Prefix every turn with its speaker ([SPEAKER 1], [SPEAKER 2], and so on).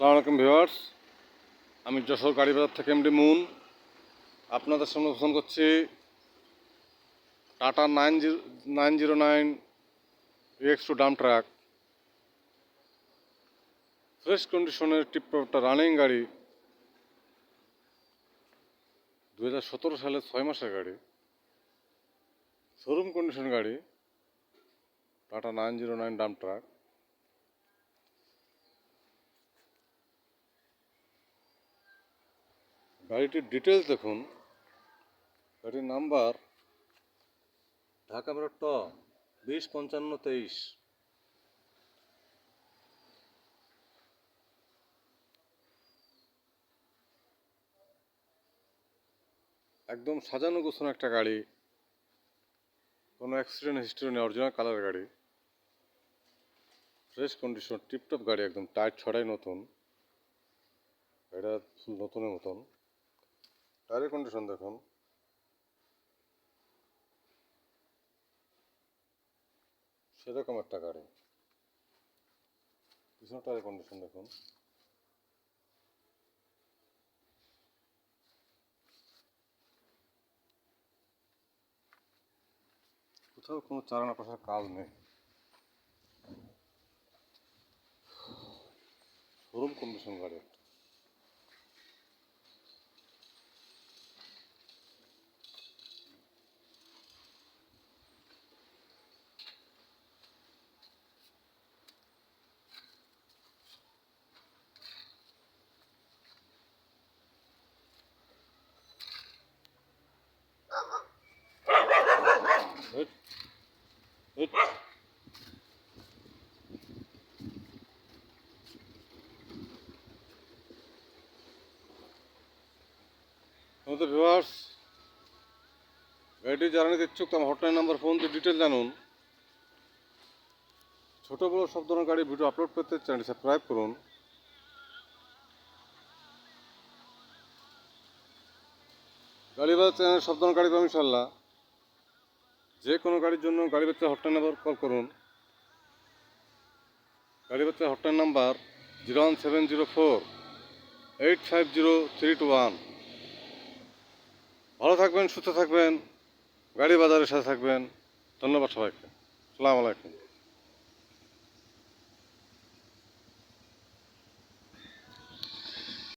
[SPEAKER 1] সালাম ভিউয়ার্স। আমি যশোর গাড়ি বাজার থেকে এমডি মুন। আপনাদের সামনে ফোন করছি Tata nine zero nine zero nine X two dump truck. Fresh কন্ডিশনের একটা রানিং গাড়ি দু সতেরো সালের ছয় মাসের গাড়ি, শোরুম কন্ডিশন গাড়ি, Tata nine zero nine dump truck. গাড়িটির ডিটেলস দেখুন। গাড়ির নাম্বার ঢাকা ট, বিশ পঞ্চান্ন তেইশ। একদম সাজানো গোছানো একটা গাড়ি। কোনো অ্যাক্সিডেন্ট হিস্ট্রি নেই অরিজিনাল কালার গাড়ি। ফ্রেশ কন্ডিশন টিপটপ গাড়ি, একদম টায়ার ছড়াই নতুন। এটা নতুনের মতন। টায়ারের কন্ডিশন দেখুন সেরকম একটা গাড়ি। পিছনে টায়ারের কন্ডিশন দেখুন কোথাও কোনো চালানা পাশার কাজ নেই। শোরুম কন্ডিশন গাড়ি একটা। আমাদের ভিউয়ার্স গাড়িটি যারা নিতে ইচ্ছুক আমার হটলাইন নাম্বার ফোন দিয়ে ডিটেল জানুন। ছোটো বড়ো সব ধরনের গাড়ির ভিডিও আপলোড করতে চ্যানেলটি সাবস্ক্রাইব করুন। গাড়ি বাজার চ্যানেল সব ধরনের গাড়ি পাবেন ইনশাল্লাহ যে কোনো গাড়ির জন্য গাড়ি ব্যবসা হটলাইন নাম্বার কল করুন। গাড়ি ব্যবসা hotline number zero one seven zero four eight five zero three two one ভালো থাকবেন, সুস্থ থাকবেন, গাড়ি বাজারের সাথে থাকবেন। ধন্যবাদ সবাইকে। সালাম আলাইকুম।